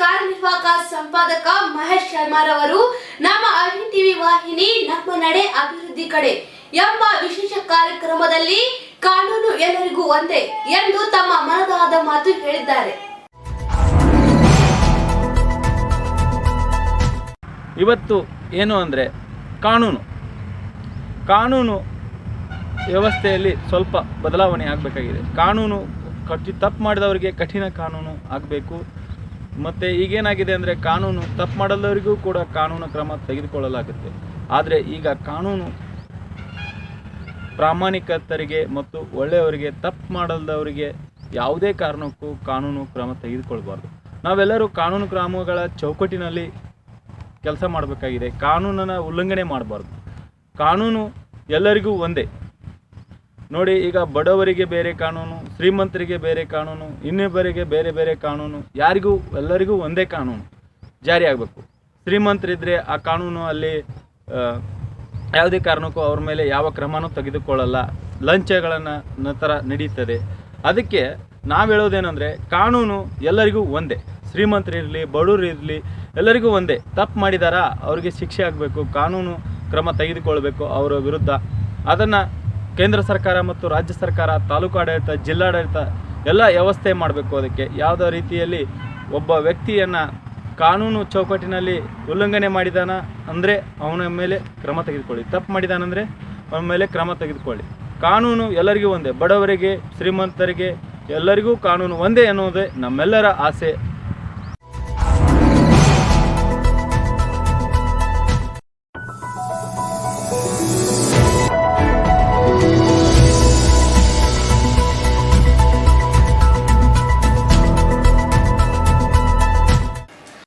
ಕಾರ್ಯನಿರ್ವಾಹಕ ಸಂಪಾದಕ ಮಹೇಶ್ ಶರ್ಮಾರವರು ನಮ್ಮ ಅವಿನ್ ಟಿವಿ ವಾಹಿನಿ, ನಮ್ಮ ನಡೆ ಅಭಿವೃದ್ಧಿ ಕಡೆ ಎಂಬ ವಿಶೇಷ ಕಾರ್ಯಕ್ರಮದಲ್ಲಿ ಕಾನೂನು ಎಲ್ಲರಿಗೂ ಒಂದೇ ಎಂದು ತಮ್ಮ ಮನದಾದ ಮಾತು ಹೇಳಿದ್ದಾರೆ. ಇವತ್ತು ಏನು ಅಂದರೆ ಕಾನೂನು. ಕಾನೂನು ವ್ಯವಸ್ಥೆಯಲ್ಲಿ ಸ್ವಲ್ಪ ಬದಲಾವಣೆ ಆಗಬೇಕಾಗಿದೆ. ಕಾನೂನು ಕಟ್ಟಿ ತಪ್ಪು ಮಾಡಿದವರಿಗೆ ಕಠಿಣ ಕಾನೂನು ಆಗಬೇಕು. ಮತ್ತು ಈಗೇನಾಗಿದೆ ಅಂದರೆ ಕಾನೂನು ತಪ್ಪು ಮಾಡದವರಿಗೂ ಕೂಡ ಕಾನೂನು ಕ್ರಮ ತೆಗೆದುಕೊಳ್ಳಲಾಗುತ್ತೆ. ಆದರೆ ಈಗ ಕಾನೂನು ಪ್ರಾಮಾಣಿಕತರಿಗೆ ಮತ್ತು ಒಳ್ಳೆಯವರಿಗೆ ತಪ್ಪು ಮಾಡಲ್ದವರಿಗೆ ಯಾವುದೇ ಕಾರಣಕ್ಕೂ ಕಾನೂನು ಕ್ರಮ ತೆಗೆದುಕೊಳ್ಬಾರ್ದು. ನಾವೆಲ್ಲರೂ ಕಾನೂನು ಕ್ರಮಗಳ ಚೌಕಟ್ಟಿನಲ್ಲಿ ಕೆಲಸ ಮಾಡಬೇಕಾಗಿದೆ. ಕಾನೂನನ್ನು ಉಲ್ಲಂಘನೆ ಮಾಡಬಾರ್ದು. ಕಾನೂನು ಎಲ್ಲರಿಗೂ ಒಂದೇ. ನೋಡಿ, ಈಗ ಬಡವರಿಗೆ ಬೇರೆ ಕಾನೂನು, ಶ್ರೀಮಂತರಿಗೆ ಬೇರೆ ಕಾನೂನು, ಇನ್ನಿಬ್ಬರಿಗೆ ಬೇರೆ ಬೇರೆ ಕಾನೂನು, ಯಾರಿಗೂ, ಎಲ್ಲರಿಗೂ ಒಂದೇ ಕಾನೂನು ಜಾರಿ ಆಗಬೇಕು. ಶ್ರೀಮಂತರಿದ್ದರೆ ಆ ಕಾನೂನು ಅಲ್ಲಿ ಯಾವುದೇ ಕಾರಣಕ್ಕೂ ಅವ್ರ ಮೇಲೆ ಯಾವ ಕ್ರಮನೂ ತೆಗೆದುಕೊಳ್ಳಲ್ಲ. ಲಂಚಗಳನ್ನು ನಂತರ ನಡೀತದೆ. ಅದಕ್ಕೆ ನಾವು ಹೇಳೋದೇನೆಂದರೆ, ಕಾನೂನು ಎಲ್ಲರಿಗೂ ಒಂದೇ. ಶ್ರೀಮಂತರಿರಲಿ ಬಡವರು ಇರಲಿ, ಎಲ್ಲರಿಗೂ ಒಂದೇ. ತಪ್ಪು ಮಾಡಿದಾರಾ? ಅವರಿಗೆ ಶಿಕ್ಷೆ ಆಗಬೇಕು, ಕಾನೂನು ಕ್ರಮ ತೆಗೆದುಕೊಳ್ಬೇಕು ಅವರ ವಿರುದ್ಧ. ಅದನ್ನು ಕೇಂದ್ರ ಸರ್ಕಾರ ಮತ್ತು ರಾಜ್ಯ ಸರ್ಕಾರ, ತಾಲೂಕು ಆಡಳಿತ, ಜಿಲ್ಲಾಡಳಿತ ಎಲ್ಲ ವ್ಯವಸ್ಥೆ ಮಾಡಬೇಕು ಅದಕ್ಕೆ. ಯಾವುದೋ ರೀತಿಯಲ್ಲಿ ಒಬ್ಬ ವ್ಯಕ್ತಿಯನ್ನು ಕಾನೂನು ಚೌಕಟ್ಟಿನಲ್ಲಿ ಉಲ್ಲಂಘನೆ ಮಾಡಿದಾನ ಅಂದರೆ ಅವನ ಮೇಲೆ ಕ್ರಮ ತೆಗೆದುಕೊಳ್ಳಿ. ತಪ್ಪು ಮಾಡಿದಾನಂದರೆ ಅವನ ಮೇಲೆ ಕ್ರಮ ತೆಗೆದುಕೊಳ್ಳಿ. ಕಾನೂನು ಎಲ್ಲರಿಗೂ ಒಂದೇ. ಬಡವರಿಗೆ, ಶ್ರೀಮಂತರಿಗೆ ಎಲ್ಲರಿಗೂ ಕಾನೂನು ಒಂದೇ ಅನ್ನೋದೇ ನಮ್ಮೆಲ್ಲರ ಆಸೆ.